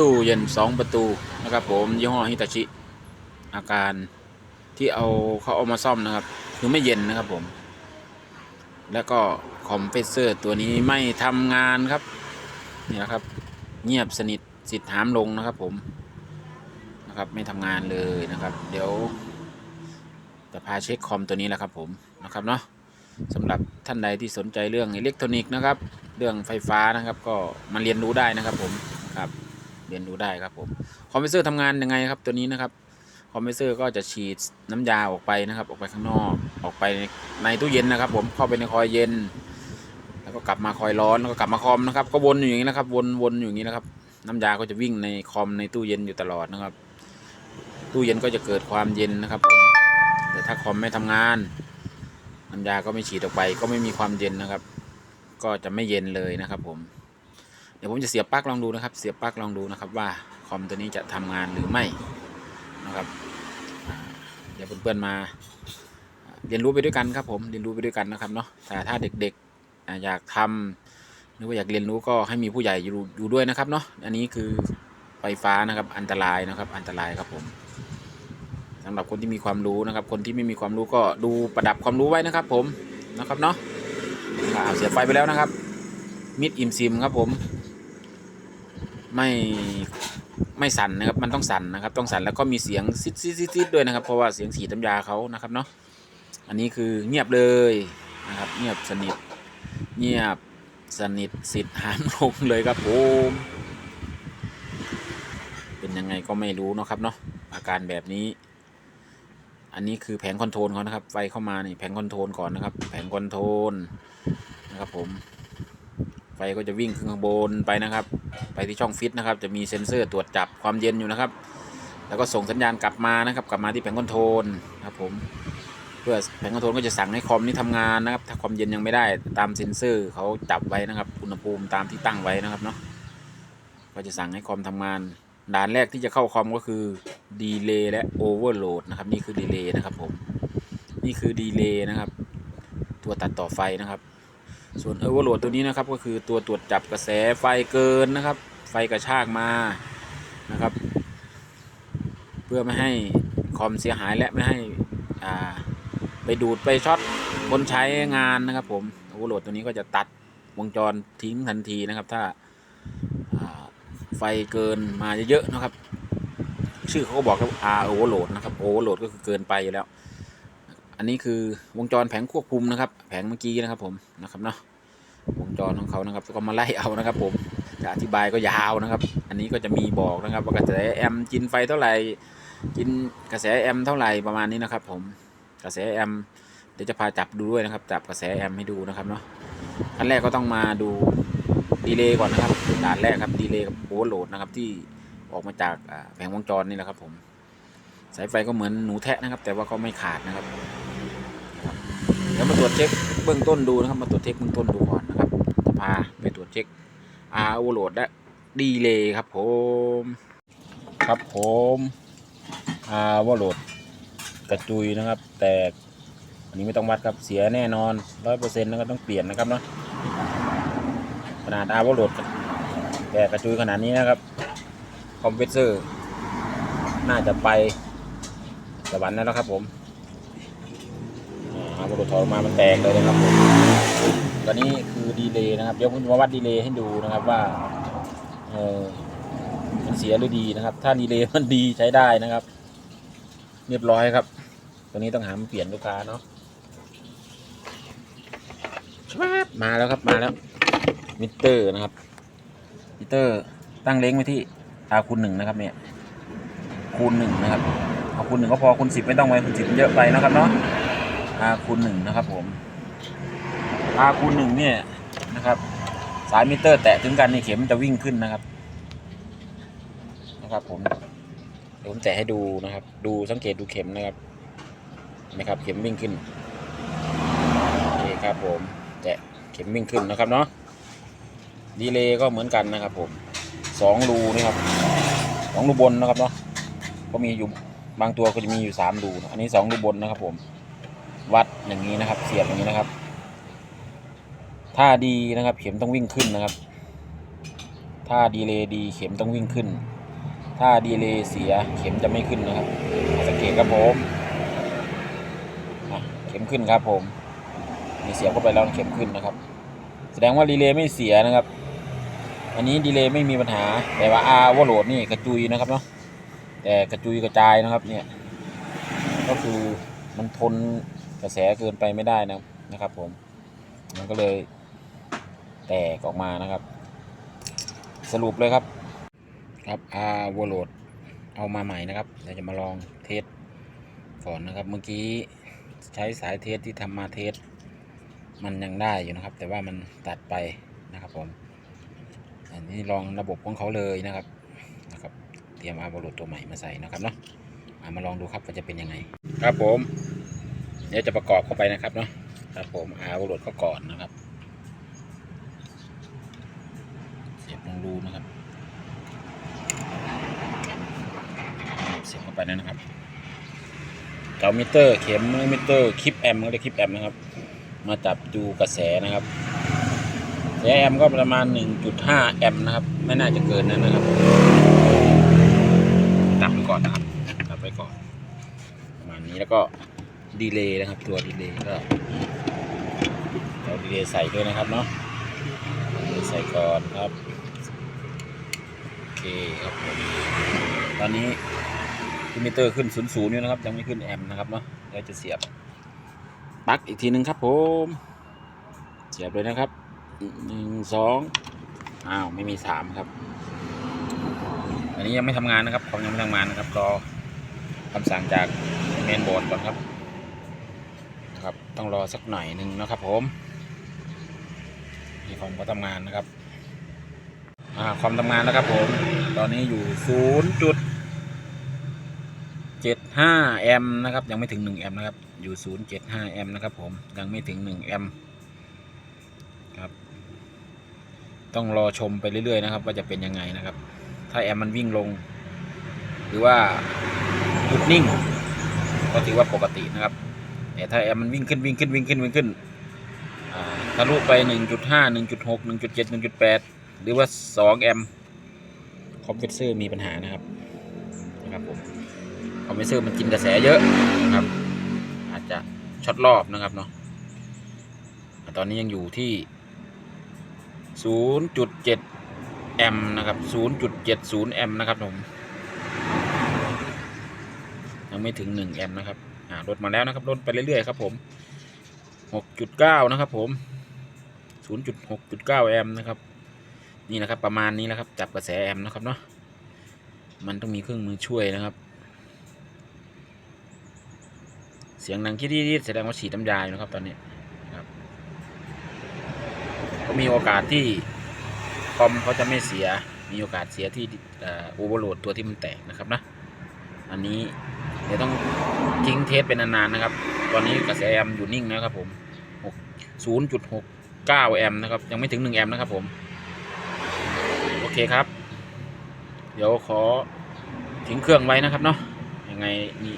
ตู้เย็นสองประตูนะครับ ผมยี่ห้อฮิตาชิ อาการที่เอาเขาเอามาซ่อมนะครับ คือไม่เย็นนะครับผม แล้วก็คอมเพรสเซอร์ตัวนี้ไม่ทำงานครับนี่นะครับ เงียบสนิทสิทธิ์หามลงนะครับ ผมนะครับไม่ทำงานเลยนะครับ เดี๋ยวจะพาเช็คคอมตัวนี้แหละครับผมนะครับเนาะสำหรับท่านใดที่สนใจเรื่องอิเล็กทรอนิกส์นะครับ เรื่องไฟฟ้านะครับ ก็มาเรียนรู้ได้นะครับผมครับ เรียนรู้ได้ครับผมคอมเพรสเซอร์ทำงานยังไงครับตัวนี้นะครับคอมเพรสเซอร์ก็จะฉีดน้ำยาออกไปนะครับ ออกไปข้างนอกออกไปในในตู้เย็นนะครับ ผมเข้าไปในคอยเย็น แล้วก็กลับมาคอยร้อนแล้วก็กลับมาคอมนะครับ ก็วนอยู่อย่างนี้นะครับ วนวนอยู่อย่างนี้นะครับ น้ำยาก็จะวิ่งในคอมในตู้เย็นอยู่ตลอดนะครับ ตู้เย็นก็จะเกิดความเย็นนะครับผมแต่ถ้าคอมไม่ทำงานน้ำยาก็ไม่ฉีดออกไป ก็ไม่มีความเย็นนะครับ ก็จะไม่เย็นเลยนะครับผม เดี๋ยวผมจะเสียบปลั๊กลองดูนะครับ เสียบปลั๊กลองดูนะครับว่าคอมตัวนี้จะทำงานหรือไม่นะครับเดี๋ยวเพื่อนๆมาเรียนรู้ไปด้วยกันครับผมเรียนรู้ไปด้วยกันนะครับเนาะแต่ถ้าเด็กๆอยากทำหรือว่าอยากเรียนรู้ก็ให้มีผู้ใหญ่อยู่อยู่ด้วยนะครับเนาะอันนี้คือไฟฟ้านะครับอันตรายนะครับ อันตรายครับผมสำหรับคนที่มีความรู้นะครับ คนที่ไม่มีความรู้ก็ดูประดับความรู้ไว้นะครับ ผมนะครับเนาะเสียบไฟไปแล้วนะครับมิดอิมซิมครับผม ไม่ไม่สั่นนะครับ มันต้องสั่นนะครับ ต้องสั่นแล้วก็มีเสียงซิดซิดซิดซิดด้วยนะครับ เพราะว่าเสียงสีน้ำยาเขานะครับเนาะอันนี้คือเงียบเลยนะครับ เงียบสนิท เงียบสนิทสิทธิ์หามลงเลยครับผมเป็นยังไงก็ไม่รู้นะครับเนาะอาการแบบนี้ อันนี้คือแผงคอนโทรลเขานะครับ ไฟเข้ามานี่แผงคอนโทรลก่อนนะครับ แผงคอนโทรลนะครับผม ฟก็จะวิ่งขึ้นข้างบนไปนะครับ ไปที่ช่องฟิตนะครับ จะมีเซ็นเซอร์ตรวจจับความเย็นอยู่นะครับ แล้วก็ส่งสัญญาณกลับมานะครับ กลับมาที่แผงคอนโทรลครับผมเพื่อแผงคอนโทรลก็จะสั่งให้คอมนี้ทำงานนะครับ ถ้าความเย็นยังไม่ได้ตามเซ็นเซอร์เขาจับไว้นะครับ อุณหภูมิตามที่ตั้งไว้นะครับเนาะก็จะสั่งให้คอมทำงาน ด่านแรกที่จะเข้าคอมก็คือดีเลย์และโอเวอร์โหลดนะครับ นี่คือดีเลย์นะครับผม นี่คือดีเลย์นะครับ ตัวตัดต่อไฟนะครับ ส่วน Overload ตัวนี้นะครับก็คือตัวตรวจจับกระแสไฟเกินนะครับ ไฟกระชากมานะครับ เพื่อไม่ให้คอมเสียหายและไม่ให้อ่าไปดูดไปช็อตคนใช้งานนะครับ ผม Overload ตัวนี้ก็จะตัดวงจรทิ้งทันทีนะครับ ถ้าาไฟเกินมาเยอะๆนะครับ ชื่อเขาก็บอกครับ R overload นะครับ overload ก็คือเกินไปอยู่แล้ว อันนี้คือวงจรแผงควบคุมนะครับ แผงเมื่อกี้นะครับผมนะครับเนาะวงจรของเขานะครับก็มาไล่เอานะครับ ผมจะอธิบายก็ยาวนะครับ อันนี้ก็จะมีบอกนะครับ ว่ากระแสแอมกินไฟเท่าไหร่กินกระแสแอมเท่าไหร่ประมาณนี้นะครับ ผมกระแสแอมเดี๋ยวจะพาจับดูด้วยนะครับจับกระแสแอมให้ดูนะครับเนาะขั้นแรกก็ต้องมาดูดีเลย์ก่อนนะครับด่านแรกครับดีเลย์กับโอเวอร์โหลดนะครับที่ออกมาจากแผงวงจรนี่แหละครับผมสายไฟก็เหมือนหนูแทะนะครับ แต่ว่าก็ไม่ขาดนะครับ ดี๋ยวมาตรวจเช็คเบื้องต้นดูนะครับ มาตรวจเช็คเบื้องต้นดูก่อนนะครับจะพาไปตรวจเช็ค R overload และดีเลยครับผมครับผม R overload กระจุยนะครับ แต่อันนี้ไม่ต้องวัดครับเสียแน่นอนร้อยเปอร์เซ็นต์นะครับต้องเปลี่ยนนะครับเนาะขนาด R overload แต่กระจุยขนาดนี้นะครับคอมเพรสเซอร์ น่าจะไปสวรรค์แล้วนะครับผม อาบุรุษถอยออกมามันแตกเลยนะครับผมตอนนี้คือดีเลย์นะครับเดี๋ยวผมจะมาวัดดีเลย์ให้ดูนะครับว่าเออมันเสียหรือดีนะครับ ถ้าดีเลย์มันดีใช้ได้นะครับ เรียบร้อยครับ ตัวนี้ต้องหามาเปลี่ยนลูกค้าเนาะชวบมาแล้วครับมาแล้วมิเตอร์นะครับมิเตอร์ตั้งเล้งไว้ที่อาคูณหนึ่งนะครับเนี่ยคูณหนึ่งนะครับเอาคูณหนึ่งก็พอคูณสิบไม่ต้องไปคูณสิบเยอะไปนะครับเนาะ อาคูณหนึ่งนะครับผมอาคูณหนึ่งเนี่ยนะครับ สายมิเตอร์แตะถึงกันในเข็มจะวิ่งขึ้นนะครับ นะครับผมเดี๋ยวผมแตะให้ดูนะครับ ดูสังเกตดูเข็มนะครับนะครับ เข็มวิ่งขึ้นนี่ครับผมแตะเข็มวิ่งขึ้นนะครับเนาะดีเลย์ก็เหมือนกันนะครับผมสองรูนี่ครับสองรูบนนะครับเนาะก็มีอยู่บางตัวก็จะมีอยู่สามรูอันนี้สองรูบนนะครับผม วัดอย่างนี้นะครับ เสียบอย่างนี้นะครับ ถ้าดีนะครับ เข็มต้องวิ่งขึ้นนะครับ ถ้าดีเลย์ดีเข็มต้องวิ่งขึ้น ถ้าดีเลย์เสียเข็มจะไม่ขึ้นนะครับ สังเกตครับผมเข็มขึ้นครับผมมีเสียบเข้าไปแล้วเข็มขึ้นนะครับ แสดงว่าดีเลย์ไม่เสียนะครับ อันนี้ดีเลย์ไม่มีปัญหา แต่ว่าอาร์วอลโหลดนี่กระจุยนะครับเนาะแต่กระจุยกระจายนะครับเนี่ยก็คือมันทน กระแสเกินไปไม่ได้นะนะครับผมมันก็เลยแตกออกมานะครับ สรุปเลยครับครับอาวอลโหลดเอามาใหม่นะครับเดี๋ยวจะมาลองเทสก่อนนะครับ เมื่อกี้ใช้สายเทสที่ทำมาเทสมันยังได้อยู่นะครับ แต่ว่ามันตัดไปนะครับผมอันนี้ลองระบบของเขาเลยนะครับนะครับ เตรียมอาร์บอลดตัวใหม่มาใส่นะครับเนาะมาลองดูครับว่าจะเป็นยังไง ครับผม เดี๋ยวจะประกอบเข้าไปนะครับเนาะครับผมอาร์บอลดเข้าก่อนนะครับ เสียบลงรูนะครับ เสียบเข้าไปนะครับเกามิเตอร์เข็มมิเตอร์คลิปแอมก็เรียกคลิปแอมนะครับ มาจับดูกระแสนะครับกระแสแอมก็ประมาณ 1.5 แอมนะครับ ไม่น่าจะเกินนั้นนะครับดับไว้ก่อนนะครับดับไว้ก่อน ประมาณนี้แล้วก็ ดีเลย์นะครับ ตัวดีเลย์ก็เอาดีเลย์ใส่ด้วยนะครับเนาะดีเลย์ใส่ก่อนครับโอเคครับผมตอนนี้มิเตอร์ขึ้น00อยู่นะครับยังไม่ขึ้นแอมป์นะครับเนาะเดี๋ยวจะเสียบปลั๊กอีกทีหนึ่งครับผมเสียบเลยนะครับหนึ่งสองอ้าวไม่มีสามครับ อันนี้ยังไม่ทำงานนะครับคอมยังไม่ทำงานนะครับรอคำสั่งจากเมนบอร์ดก่อนครับ ต้องรอสักหน่อยหนึ่งนะครับผมที่คอมก็ทำงานนะครับอ่ามทำงานแล้วครับผม ตอนนี้อยู่ศูนย์จุดเจ็ดห้าแอมป์นะครับ ยังไม่ถึงหนึ่งแอมป์นะครับ อยู่075แอมป์นะครับผม ยังไม่ถึง1แอมป์ครับ ต้องรอชมไปเรื่อยๆนะครับ ว่าจะเป็นยังไงนะครับ ถ้าแอมป์มันวิ่งลง หรือว่าหยุดนิ่ง ก็ถือว่าปกตินะครับ แต่ถ้าแอมมันวิ่งขึ้นวิ่งขึ้นวิ่งขึ้นวิ่งขึ้นอ่าทะลุไป 1.5 1.6 1.7 1.8 หรือว่า 2 แอมคอมเพรสเซอร์มีปัญหานะครับนะครับผมคอมเพรสเซอร์มันกินกระแสเยอะนะครับ อาจจะช็อตรอบนะครับเนาะตอนนี้ยังอยู่ที่ 0.7 แอมนะครับ 0.70 แอมนะครับผมยังไม่ถึง 1 แอมนะครับ อ่าลดมาแล้วนะครับลดไปเรื่อยๆครับผม6.9นะครับผม0.6.9แอมป์นะครับ นี่นะครับประมาณนี้นะครับ จับกระแสแอมป์นะครับเนาะมันต้องมีเครื่องมือช่วยนะครับ เสียงดังคิดๆแสดงว่าฉีดน้ำยาอยู่นะครับตอนนี้ครับก็มีโอกาสที่คอมเขาจะไม่เสียมีโอกาสเสียที่โอเวอร์โหลดตัวที่มันแตกนะครับนะอันนี้ ดี๋ยวต้องทิ้งเทสเป็นนานๆนะครับ ตอนนี้กระแสแอมอยู่นิ่งนะครับผม0.69 แอมนะครับ ยังไม่ถึง 1 แอมนะครับผม โอเคครับ เดี๋ยวขอทิ้งเครื่องไว้นะครับเนาะยังไงนี่